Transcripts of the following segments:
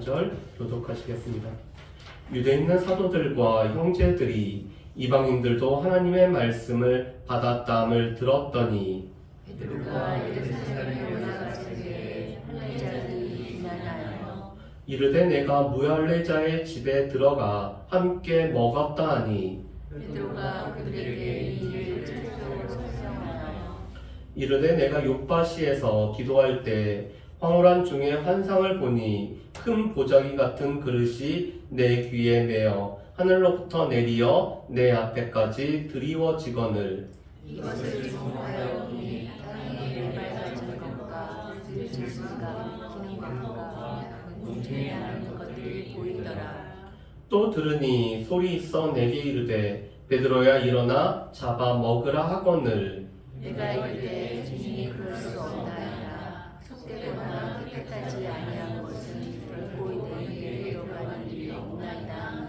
절 교독하시겠습니다. 유대 있는 사도들과 형제들이 이방인들도 하나님의 말씀을 받았다함을 들었더니 이르되 내가 무할례자의 집에 들어가 함께 먹었다 하니 이 이르되 내가 요바시에서 기도할 때 황홀한 중에 환상을 보니 큰 보자기 같은 그릇이 내 귀에 매어 하늘로부터 내리어 내 앞에까지 드리워지거늘. 이것을 보니 것과 수가 것들이 보이더라. 또 들으니 소리 있어 내게 이르되 베드로야 일어나 잡아 먹으라 하거늘. 내가 이르되 주님이 그럴 수 없나이 다 속되거나 깨끗하지 아니한 것은 결코 내게 들어가는 일이 없나이다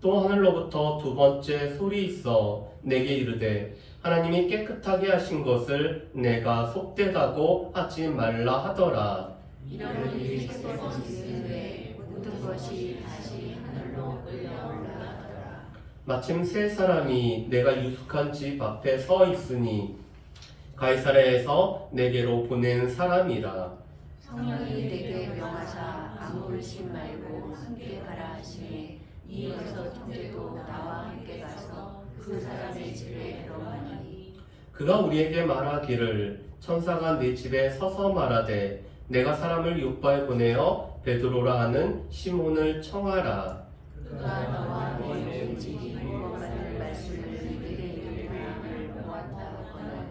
또 하늘로부터 두 번째 소리 있어 내게 이르되 하나님이 깨끗하게 하신 것을 내가 속되다고 하지 말라 하더라 이런 일이 세번 있으되 모든 것이 다시 하늘로 끌려 올라가더라. 마침 세 사람이 내가 유숙한 집 앞에 서 있으니 가이사랴에서 내게로 보낸 사람이라. 성령이 내게 명하사 아무 의심 말고 함께 가라 하시니 이 여섯 형제도 나와 함께 가서 그 사람의 집에 들어가니. 그가 우리에게 말하기를 천사가 내 집에 서서 말하되 내가 사람을 요바에 보내어 베드로라 하는 시몬을 청하라. 그가 너와 내 왠지 무엇받을 말씀을 내게 이르는 보았다 하거늘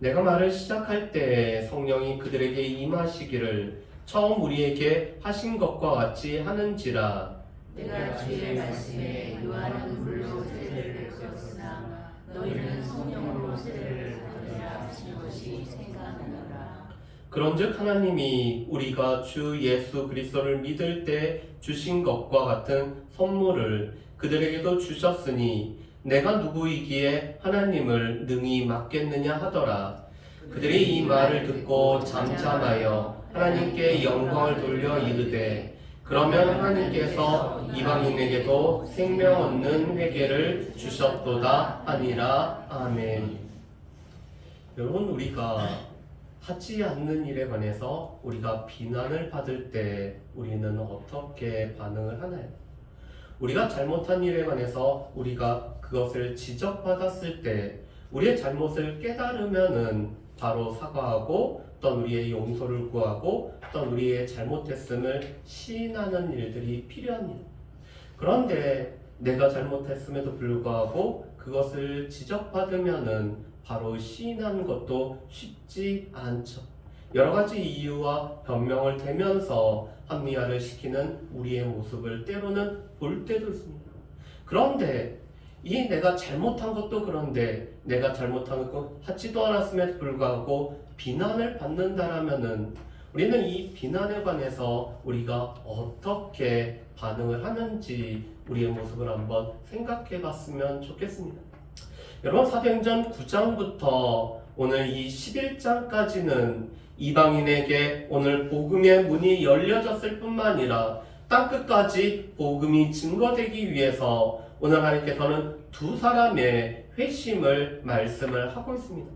내가 말을 시작할 때 성령이 그들에게 임하시기를 처음 우리에게 하신 것과 같이 하는지라 내가 주의 말씀에 요한은 물로 세례를 베었으나 너희는 성령으로 세례를 받으라 하신 것이 생각나노라. 그런즉 하나님이 우리가 주 예수 그리스도를 믿을 때 주신 것과 같은 선물을 그들에게도 주셨으니 내가 누구이기에 하나님을 능히 맡겠느냐 하더라. 그들이 이 말을 듣고 잠잠하여 하나님께 영광을 돌려 이르되 그러면 하나님께서 이방인에게도 생명 얻는 회개를 주셨도다 하니라 아멘. 여러분 우리가 하지 않는 일에 관해서 우리가 비난을 받을 때 우리는 어떻게 반응을 하나요? 우리가 잘못한 일에 관해서 우리가 그것을 지적받았을 때 우리의 잘못을 깨달으면은 바로 사과하고 어떤 우리의 용서를 구하고 어떤 우리의 잘못했음을 시인하는 일들이 필요합니다. 그런데 내가 잘못했음에도 불구하고 그것을 지적받으면은 바로 시인하는 것도 쉽지 않죠. 여러 가지 이유와 변명을 대면서 합리화를 시키는 우리의 모습을 때로는 볼 때도 있습니다. 그런데 이 내가 잘못한 것도 그런데 내가 잘못한 것 하지도 않았음에도 불구하고 비난을 받는다라면은 우리는 이 비난에 관해서 우리가 어떻게 반응을 하는지 우리의 모습을 한번 생각해 봤으면 좋겠습니다. 여러분 사도행전 9장부터 오늘 이 11장까지는 이방인에게 오늘 복음의 문이 열려졌을 뿐만 아니라 땅끝까지 복음이 증거되기 위해서 오늘 하나님께서는 두 사람의 회심을 말씀을 하고 있습니다.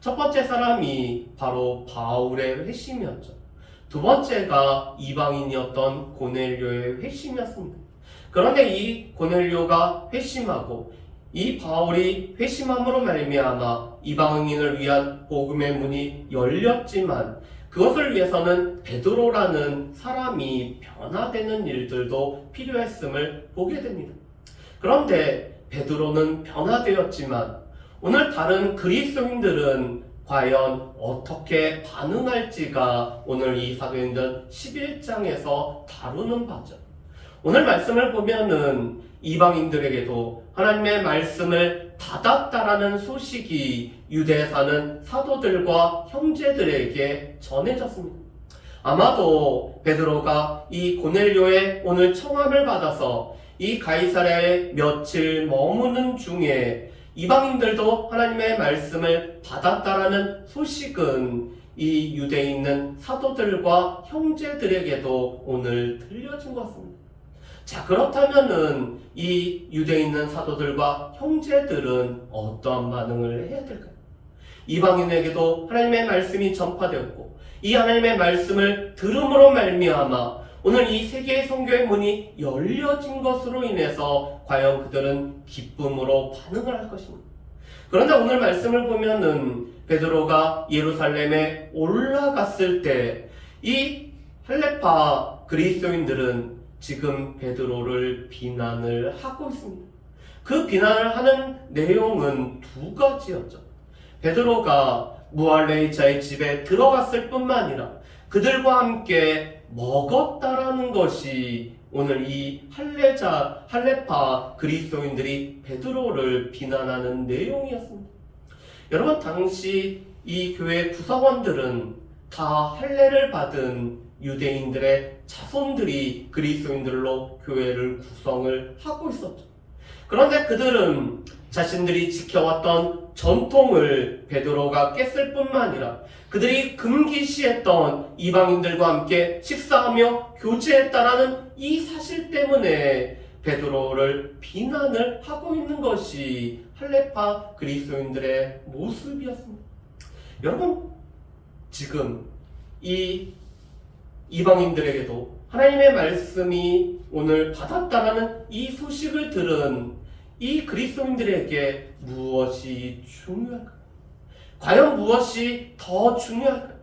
첫 번째 사람이 바로 바울의 회심이었죠. 두 번째가 이방인이었던 고넬료의 회심이었습니다. 그런데 이 고넬료가 회심하고 이 바울이 회심함으로 말미암아 이방인을 위한 복음의 문이 열렸지만 그것을 위해서는 베드로라는 사람이 변화되는 일들도 필요했음을 보게 됩니다. 그런데 베드로는 변화되었지만 오늘 다른 그리스도인들은 과연 어떻게 반응할지가 오늘 이 사도행전 11장에서 다루는 바죠. 오늘 말씀을 보면은 이방인들에게도 하나님의 말씀을 받았다라는 소식이 유대에 사는 사도들과 형제들에게 전해졌습니다. 아마도 베드로가 이 고넬료의 오늘 청함을 받아서 이 가이사랴에 며칠 머무는 중에 이방인들도 하나님의 말씀을 받았다라는 소식은 이 유대에 있는 사도들과 형제들에게도 오늘 들려진 것 같습니다. 자, 그렇다면은 이 유대에 있는 사도들과 형제들은 어떠한 반응을 해야 될까요? 이방인에게도 하나님의 말씀이 전파되었고 이 하나님의 말씀을 들음으로 말미암아 오늘 이 세계의 성교의 문이 열려진 것으로 인해서 과연 그들은 기쁨으로 반응을 할 것입니다. 그런데 오늘 말씀을 보면은 베드로가 예루살렘에 올라갔을 때이 할레파 그리스도인들은 지금 베드로를 비난을 하고 있습니다. 그 비난을 하는 내용은 두 가지였죠. 베드로가 무할레이자의 집에 들어갔을 뿐만 아니라 그들과 함께 먹었다라는 것이 오늘 이 할레자 할레파 그리스도인들이 베드로를 비난하는 내용이었습니다. 여러분 당시 이 교회 구성원들은 다 할례를 받은 유대인들의 자손들이 그리스도인들로 교회를 구성을 하고 있었죠. 그런데 그들은 자신들이 지켜왔던 전통을 베드로가 깼을 뿐만 아니라 그들이 금기시했던 이방인들과 함께 식사하며 교제했다라는 이 사실 때문에 베드로를 비난을 하고 있는 것이 할레파 그리스도인들의 모습이었습니다. 여러분 지금 이 이방인들에게도 하나님의 말씀이 오늘 받았다라는 이 소식을 들은 이 그리스도인들에게 무엇이 중요할까요? 과연 무엇이 더 중요할까요?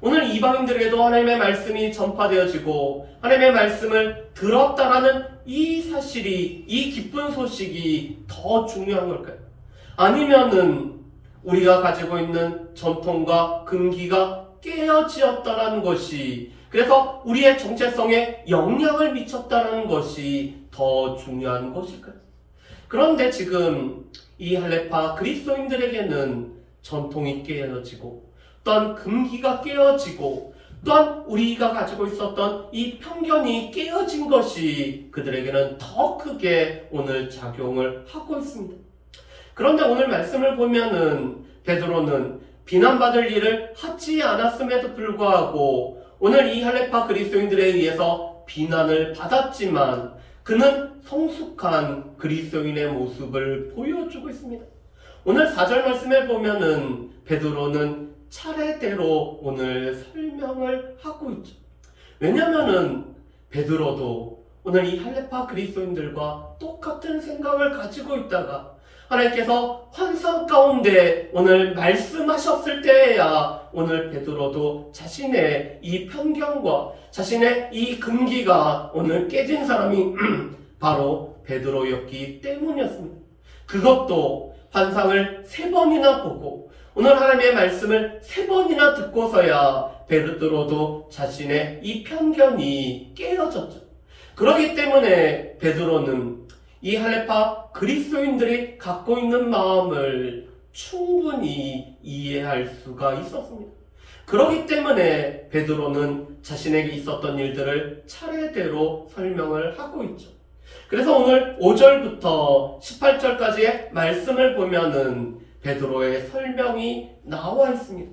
오늘 이방인들에게도 하나님의 말씀이 전파되어지고 하나님의 말씀을 들었다라는 이 사실이 이 기쁜 소식이 더 중요한 걸까요? 아니면은 우리가 가지고 있는 전통과 금기가 깨어지었다라는 것이 그래서 우리의 정체성에 영향을 미쳤다는 것이 더 중요한 것일까요? 그런데 지금 이 할레파 그리스도인들에게는 전통이 깨어지고 또한 금기가 깨어지고 또한 우리가 가지고 있었던 이 편견이 깨어진 것이 그들에게는 더 크게 오늘 작용을 하고 있습니다. 그런데 오늘 말씀을 보면은 베드로는 비난받을 일을 하지 않았음에도 불구하고 오늘 이 할레파 그리스도인들에 의해서 비난을 받았지만 그는 성숙한 그리스도인의 모습을 보여주고 있습니다. 오늘 4절 말씀에 보면은 베드로는 차례대로 오늘 설명을 하고 있죠. 왜냐면은 베드로도 오늘 이 할레파 그리스도인들과 똑같은 생각을 가지고 있다가 하나님께서 환상 가운데 오늘 말씀하셨을 때에야 오늘 베드로도 자신의 이 편견과 자신의 이 금기가 오늘 깨진 사람이 바로 베드로였기 때문이었습니다. 그것도 환상을 세 번이나 보고 오늘 하나님의 말씀을 세 번이나 듣고서야 베드로도 자신의 이 편견이 깨어졌죠. 그렇기 때문에 베드로는 이 할레파 그리스도인들이 갖고 있는 마음을 충분히 이해할 수가 있었습니다. 그렇기 때문에 베드로는 자신에게 있었던 일들을 차례대로 설명을 하고 있죠. 그래서 오늘 5절부터 18절까지의 말씀을 보면은 베드로의 설명이 나와 있습니다.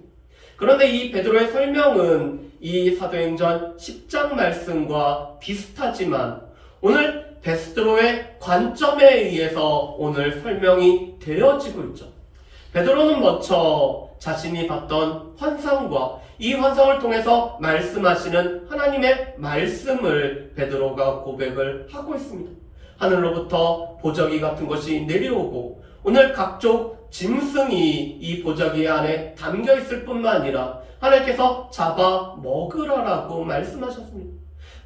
그런데 이 베드로의 설명은 이 사도행전 10장 말씀과 비슷하지만 오늘 베스드로의 관점에 의해서 오늘 설명이 되어지고 있죠. 베드로는 먼저 자신이 봤던 환상과 이 환상을 통해서 말씀하시는 하나님의 말씀을 베드로가 고백을 하고 있습니다. 하늘로부터 보자기 같은 것이 내려오고 오늘 각종 짐승이 이 보자기 안에 담겨 있을 뿐만 아니라 하나님께서 잡아 먹으라라고 말씀하셨습니다.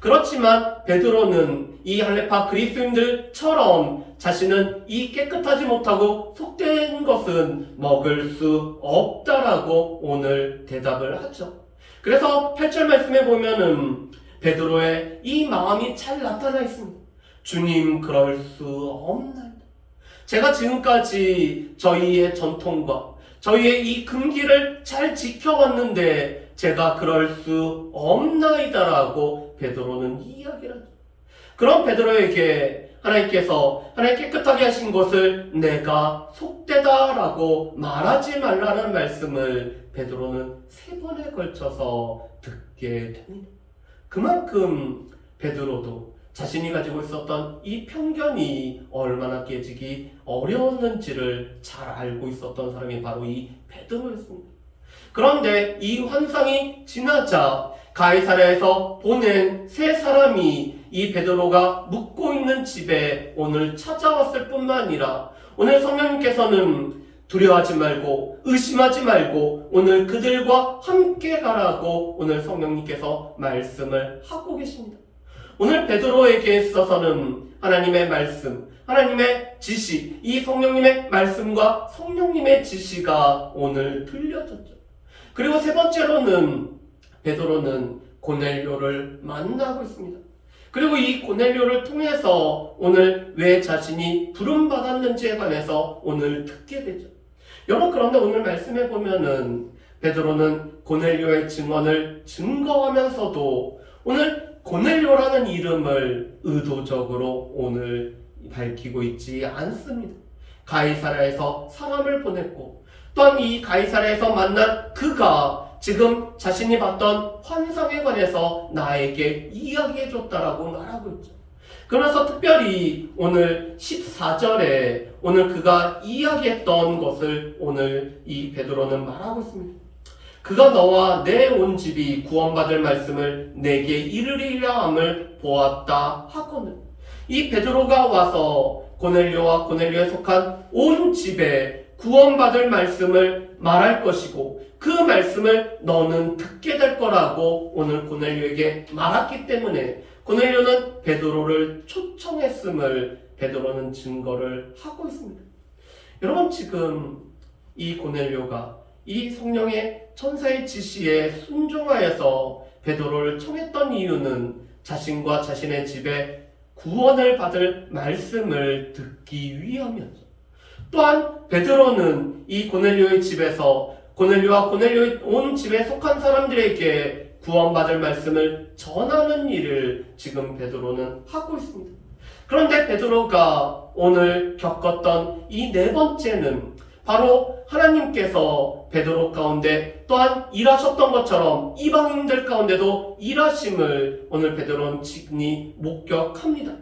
그렇지만 베드로는 이 할레파 그리스도인들처럼 자신은 이 깨끗하지 못하고 속된 것은 먹을 수 없다라고 오늘 대답을 하죠. 그래서 8절 말씀에 보면은 베드로의 이 마음이 잘 나타나 있습니다. 주님 그럴 수 없나이다. 제가 지금까지 저희의 전통과 저희의 이 금기를 잘 지켜왔는데 제가 그럴 수 없나이다라고 베드로는 이야기를 하죠. 그럼 베드로에게 하나님께서 하나님 깨끗하게 하신 것을 내가 속되다라고 말하지 말라는 말씀을 베드로는 세 번에 걸쳐서 듣게 됩니다. 그만큼 베드로도 자신이 가지고 있었던 이 편견이 얼마나 깨지기 어려웠는지를 잘 알고 있었던 사람이 바로 이 베드로였습니다. 그런데 이 환상이 지나자 가이사랴에서 보낸 세 사람이 이 베드로가 묵고 있는 집에 오늘 찾아왔을 뿐만 아니라 오늘 성령님께서는 두려워하지 말고 의심하지 말고 오늘 그들과 함께 가라고 오늘 성령님께서 말씀을 하고 계십니다. 오늘 베드로에게 있어서는 하나님의 말씀, 하나님의 지시, 이 성령님의 말씀과 성령님의 지시가 오늘 들려졌죠. 그리고 세 번째로는 베드로는 고넬료를 만나고 있습니다. 그리고 이 고넬료를 통해서 오늘 왜 자신이 부름 받았는지에 관해서 오늘 듣게 되죠. 여러분 그런데 오늘 말씀해 보면은 베드로는 고넬료의 증언을 증거하면서도 오늘 고넬료라는 이름을 의도적으로 오늘 밝히고 있지 않습니다. 가이사라에서 사람을 보냈고 또한 이 가이사라에서 만난 그가 지금 자신이 봤던 환상에 관해서 나에게 이야기해 줬다라고 말하고 있죠. 그러면서 특별히 오늘 14절에 오늘 그가 이야기했던 것을 오늘 이 베드로는 말하고 있습니다. 그가 너와 내 온 집이 구원받을 말씀을 내게 이르리라 함을 보았다 하거늘. 이 베드로가 와서 고넬료와 고넬료에 속한 온 집에 구원받을 말씀을 말할 것이고 그 말씀을 너는 듣게 될 거라고 오늘 고넬료에게 말했기 때문에 고넬료는 베드로를 초청했음을 베드로는 증거를 하고 있습니다. 여러분 지금 이 고넬료가 이 성령의 천사의 지시에 순종하여서 베드로를 청했던 이유는 자신과 자신의 집에 구원을 받을 말씀을 듣기 위함이었죠. 또한 베드로는 이 고넬료의 집에서 고넬료와 고넬료의 온 집에 속한 사람들에게 구원받을 말씀을 전하는 일을 지금 베드로는 하고 있습니다. 그런데 베드로가 오늘 겪었던 이 네 번째는 바로 하나님께서 베드로 가운데 또한 일하셨던 것처럼 이방인들 가운데도 일하심을 오늘 베드로는 직니 목격합니다.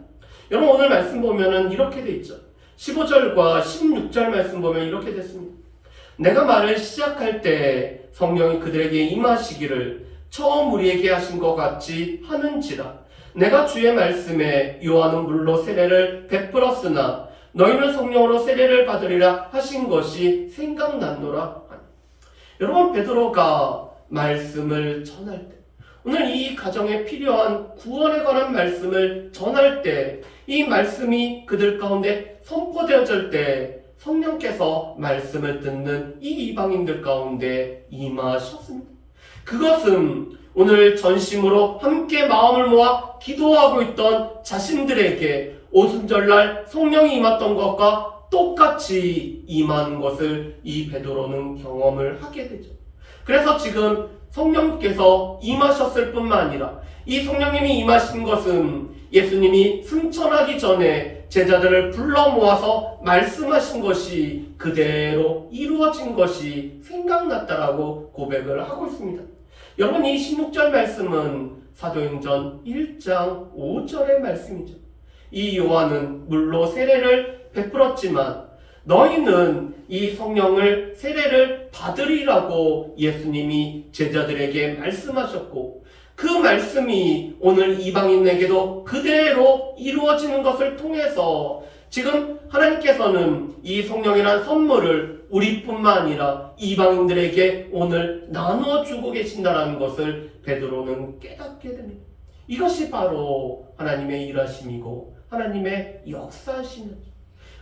여러분 오늘 말씀 보면은 이렇게 돼 있죠. 15절과 16절 말씀 보면 이렇게 됐습니다. 내가 말을 시작할 때 성령이 그들에게 임하시기를 처음 우리에게 하신 것 같이 하는지라. 내가 주의 말씀에 요한은 물로 세례를 베풀었으나 너희는 성령으로 세례를 받으리라 하신 것이 생각났노라. 여러분 베드로가 말씀을 전할 때 오늘 이 가정에 필요한 구원에 관한 말씀을 전할 때 이 말씀이 그들 가운데 선포되어질 때 성령께서 말씀을 듣는 이 이방인들 가운데 임하셨습니다. 그것은 오늘 전심으로 함께 마음을 모아 기도하고 있던 자신들에게 오순절날 성령이 임했던 것과 똑같이 임한 것을 이 베드로는 경험을 하게 되죠. 그래서 지금 성령께서 임하셨을 뿐만 아니라 이 성령님이 임하신 것은 예수님이 승천하기 전에 제자들을 불러 모아서 말씀하신 것이 그대로 이루어진 것이 생각났다라고 고백을 하고 있습니다. 여러분 이 16절 말씀은 사도행전 1장 5절의 말씀이죠. 이 요한은 물로 세례를 베풀었지만 너희는 이 성령을 세례를 받으리라고 예수님이 제자들에게 말씀하셨고 그 말씀이 오늘 이방인에게도 그대로 이루어지는 것을 통해서 지금 하나님께서는 이 성령이란 선물을 우리뿐만 아니라 이방인들에게 오늘 나누어 주고 계신다는 것을 베드로는 깨닫게 됩니다. 이것이 바로 하나님의 일하심이고 하나님의 역사심이죠.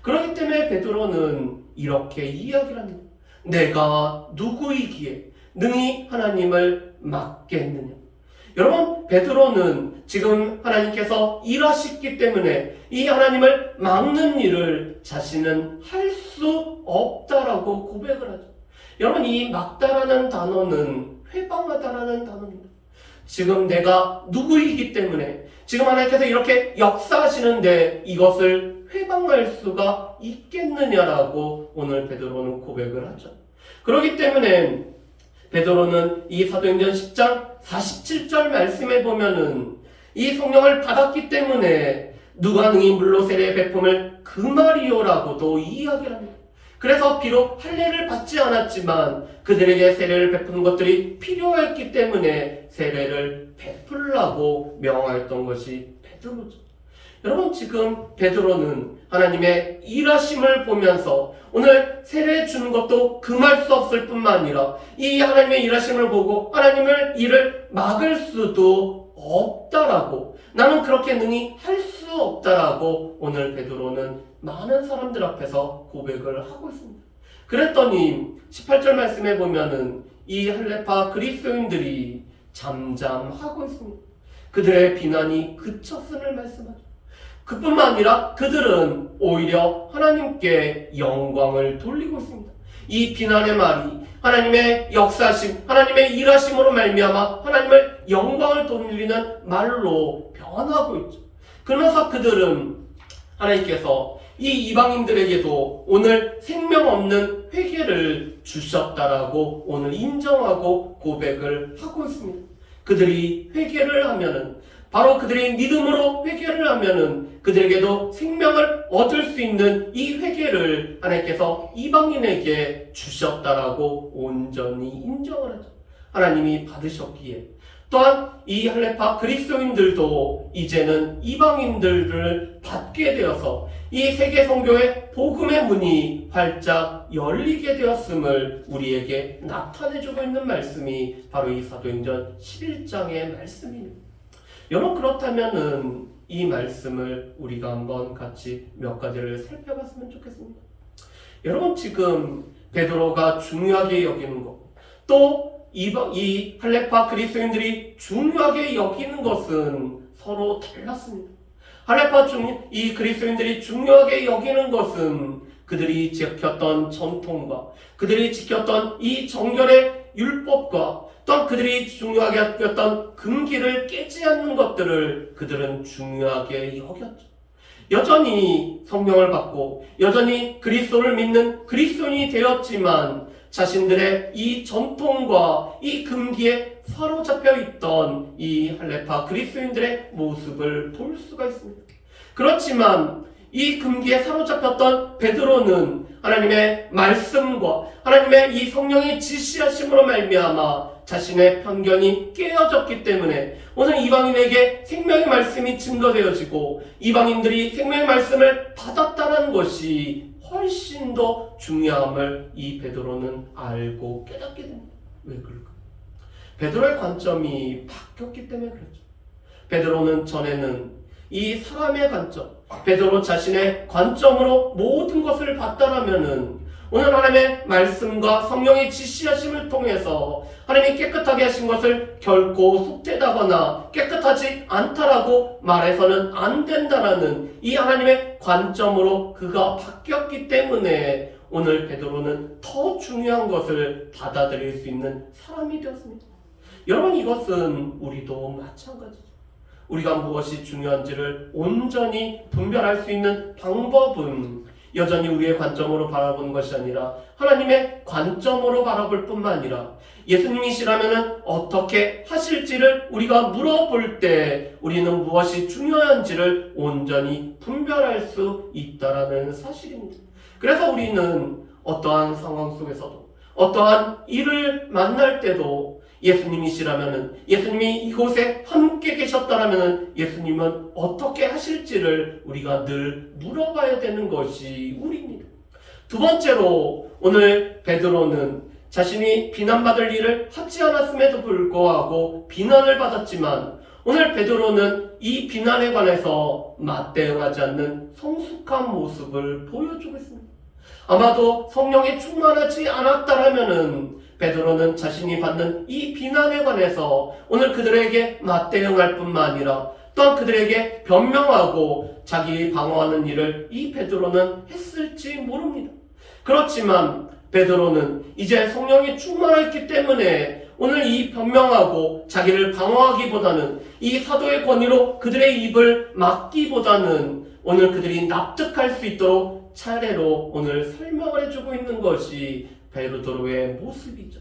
그렇기 때문에 베드로는 이렇게 이야기를 합니다. 내가 누구이기에 능히 하나님을 막겠느냐? 여러분, 베드로는 지금 하나님께서 일하셨기 때문에 이 하나님을 막는 일을 자신은 할 수 없다라고 고백을 하죠. 여러분, 이 막다라는 단어는 회방하다라는 단어입니다. 지금 내가 누구이기 때문에 지금 하나님께서 이렇게 역사하시는데 이것을 회방할 수가 있겠느냐라고 오늘 베드로는 고백을 하죠. 그렇기 때문에 베드로는 이 사도행전 10장 47절 말씀에 보면은 이 성령을 받았기 때문에 누가 능히 물로 세례의 베품을 금하리요라고도 이야기를 합니다. 그래서 비록 할례를 받지 않았지만 그들에게 세례를 베푸는 것들이 필요했기 때문에 세례를 베풀라고 명하였던 것이 베드로죠. 여러분 지금 베드로는 하나님의 일하심을 보면서 오늘 세례 주는 것도 금할 수 없을 뿐만 아니라 이 하나님의 일하심을 보고 하나님을 일을 막을 수도 없다라고 나는 그렇게 능히 할 수 없다라고 오늘 베드로는 많은 사람들 앞에서 고백을 하고 있습니다. 그랬더니 18절 말씀에 보면은 이 할레파 그리스도인들이 잠잠하고 있습니다. 그들의 비난이 그쳤음을 말씀하죠. 그뿐만 아니라 그들은 오히려 하나님께 영광을 돌리고 있습니다. 이 비난의 말이 하나님의 역사심, 하나님의 일하심으로 말미암아 하나님을 영광을 돌리는 말로 변하고 있죠. 그러면서 그들은 하나님께서 이 이방인들에게도 오늘 생명 없는 회개를 주셨다라고 오늘 인정하고 고백을 하고 있습니다. 그들이 회개를 하면은 바로 그들이 믿음으로 회개를 하면은 그들에게도 생명을 얻을 수 있는 이 회개를 하나님께서 이방인에게 주셨다라고 온전히 인정을 하죠. 하나님이 받으셨기에 또한 이 할레파 그리스도인들도 이제는 이방인들을 받게 되어서 이 세계 성교의 복음의 문이 활짝 열리게 되었음을 우리에게 나타내주고 있는 말씀이 바로 이 사도행전 11장의 말씀입니다. 여러분 그렇다면은 이 말씀을 우리가 한번 같이 몇 가지를 살펴봤으면 좋겠습니다. 여러분 지금 베드로가 중요하게 여기는 것, 또 이, 이 할레파 그리스도인들이 중요하게 여기는 것은 서로 달랐습니다. 할레파 중, 이 그리스도인들이 중요하게 여기는 것은 그들이 지켰던 전통과 그들이 지켰던 이 정결의 율법과 또한 그들이 중요하게 여겼던 금기를 깨지 않는 것들을 그들은 중요하게 여겼죠. 여전히 성령을 받고 여전히 그리스도를 믿는 그리스도인이 되었지만 자신들의 이 전통과 이 금기에 사로잡혀 있던 이 할레파 그리스도인들의 모습을 볼 수가 있습니다. 그렇지만 이 금기에 사로잡혔던 베드로는 하나님의 말씀과 하나님의 이 성령의 지시하심으로 말미암아 자신의 편견이 깨어졌기 때문에 오늘 이방인에게 생명의 말씀이 증거되어지고 이방인들이 생명의 말씀을 받았다는 것이 훨씬 더 중요함을 이 베드로는 알고 깨닫게 됩니다. 왜 그럴까? 베드로의 관점이 바뀌었기 때문에 그렇죠. 베드로는 전에는 이 사람의 관점, 베드로 자신의 관점으로 모든 것을 봤다라면은 오늘 하나님의 말씀과 성령의 지시하심을 통해서 하나님이 깨끗하게 하신 것을 결코 속죄다거나 깨끗하지 않다라고 말해서는 안 된다라는 이 하나님의 관점으로 그가 바뀌었기 때문에 오늘 베드로는 더 중요한 것을 받아들일 수 있는 사람이 되었습니다. 여러분 이것은 우리도 마찬가지죠. 우리가 무엇이 중요한지를 온전히 분별할 수 있는 방법은 여전히 우리의 관점으로 바라보는 것이 아니라 하나님의 관점으로 바라볼 뿐만 아니라 예수님이시라면 어떻게 하실지를 우리가 물어볼 때 우리는 무엇이 중요한지를 온전히 분별할 수 있다라는 사실입니다. 그래서 우리는 어떠한 상황 속에서도 어떠한 일을 만날 때도 예수님이시라면은 예수님이 이곳에 함께 계셨다라면은 예수님은 어떻게 하실지를 우리가 늘 물어봐야 되는 것이 우리입니다. 두 번째로 오늘 베드로는 자신이 비난받을 일을 하지 않았음에도 불구하고 비난을 받았지만 오늘 베드로는 이 비난에 관해서 맞대응하지 않는 성숙한 모습을 보여주고 있습니다. 아마도 성령에 충만하지 않았다라면은 베드로는 자신이 받는 이 비난에 관해서 오늘 그들에게 맞대응할 뿐만 아니라 또한 그들에게 변명하고 자기 방어하는 일을 이 베드로는 했을지 모릅니다. 그렇지만 베드로는 이제 성령이 충만했기 때문에 오늘 이 변명하고 자기를 방어하기보다는 이 사도의 권위로 그들의 입을 막기보다는 오늘 그들이 납득할 수 있도록 차례로 오늘 설명을 해주고 있는 것이 베드로의 모습이죠.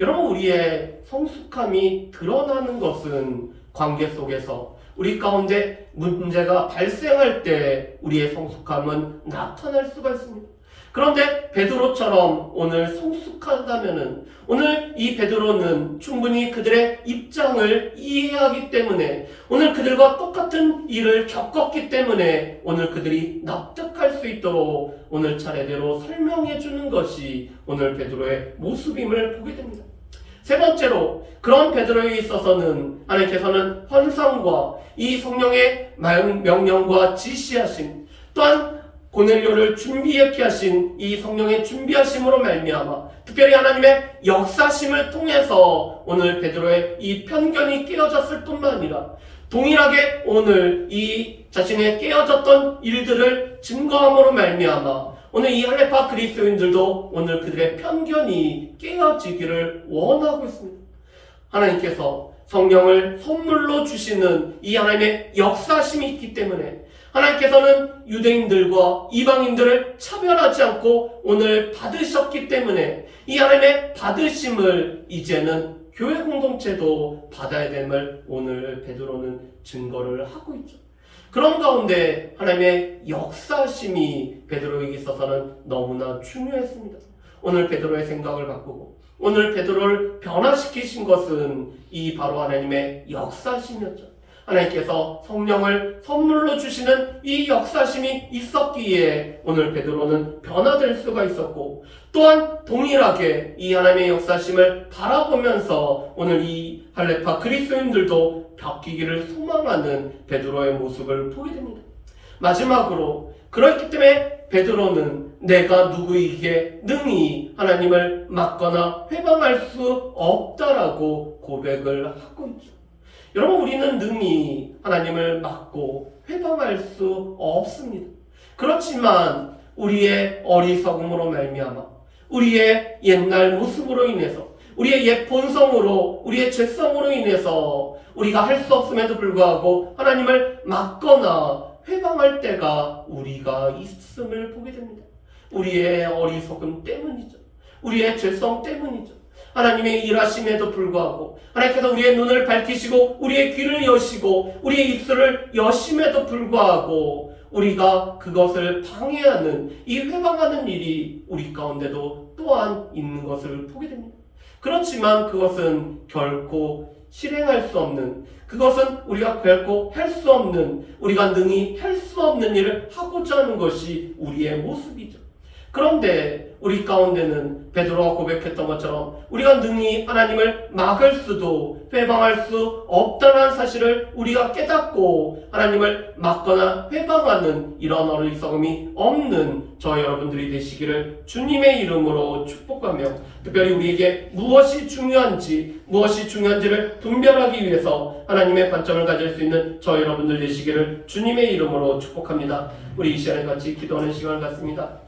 여러분 우리의 성숙함이 드러나는 것은 관계 속에서 우리 가운데 문제가 발생할 때 우리의 성숙함은 나타날 수가 있습니다. 그런데 베드로처럼 오늘 성숙하다면은 오늘 이 베드로는 충분히 그들의 입장을 이해하기 때문에 오늘 그들과 똑같은 일을 겪었기 때문에 오늘 그들이 납득할 수 있도록 오늘 차례대로 설명해 주는 것이 오늘 베드로의 모습임을 보게 됩니다. 세 번째로 그런 베드로에 있어서는 하나님께서는 환상과 이 성령의 말- 명령과 지시하심 또한 고넬료를 준비하게 하신 이 성령의 준비하심으로 말미암아 특별히 하나님의 역사심을 통해서 오늘 베드로의 이 편견이 깨어졌을 뿐만 아니라 동일하게 오늘 이 자신의 깨어졌던 일들을 증거함으로 말미암아 오늘 이 할레파 그리스도인들도 오늘 그들의 편견이 깨어지기를 원하고 있습니다. 하나님께서 성령을 선물로 주시는 이 하나님의 역사심이 있기 때문에 하나님께서는 유대인들과 이방인들을 차별하지 않고 오늘 받으셨기 때문에 이 하나님의 받으심을 이제는 교회 공동체도 받아야 됨을 오늘 베드로는 증거를 하고 있죠. 그런 가운데 하나님의 역사심이 베드로에게 있어서는 너무나 중요했습니다. 오늘 베드로의 생각을 바꾸고 오늘 베드로를 변화시키신 것은 이 바로 하나님의 역사심이었죠. 하나님께서 성령을 선물로 주시는 이 역사심이 있었기에 오늘 베드로는 변화될 수가 있었고 또한 동일하게 이 하나님의 역사심을 바라보면서 오늘 이 할레파 그리스도인들도 바뀌기를 소망하는 베드로의 모습을 보게 됩니다. 마지막으로 그렇기 때문에 베드로는 내가 누구에게 능히 하나님을 막거나 회방할 수 없다라고 고백을 하고 있죠. 여러분 우리는 능히 하나님을 막고 회방할 수 없습니다. 그렇지만 우리의 어리석음으로 말미암아 우리의 옛날 모습으로 인해서 우리의 옛 본성으로 우리의 죄성으로 인해서 우리가 할 수 없음에도 불구하고 하나님을 막거나 회방할 때가 우리가 있음을 보게 됩니다. 우리의 어리석음 때문이죠. 우리의 죄성 때문이죠. 하나님의 일하심에도 불구하고 하나님께서 우리의 눈을 밝히시고 우리의 귀를 여시고 우리의 입술을 여심에도 불구하고 우리가 그것을 방해하는 이 회방하는 일이 우리 가운데도 또한 있는 것을 보게 됩니다. 그렇지만 그것은 결코 실행할 수 없는 그것은 우리가 결코 할 수 없는 우리가 능히 할 수 없는 일을 하고자 하는 것이 우리의 모습이죠. 그런데 우리 가운데는 베드로가 고백했던 것처럼 우리가 능히 하나님을 막을 수도 회방할 수 없다는 사실을 우리가 깨닫고 하나님을 막거나 회방하는 이런 어리석음이 없는 저 여러분들이 되시기를 주님의 이름으로 축복하며 특별히 우리에게 무엇이 중요한지 무엇이 중요한지를 분별하기 위해서 하나님의 관점을 가질 수 있는 저 여러분들 되시기를 주님의 이름으로 축복합니다. 우리 이 시간에 같이 기도하는 시간을 갖습니다.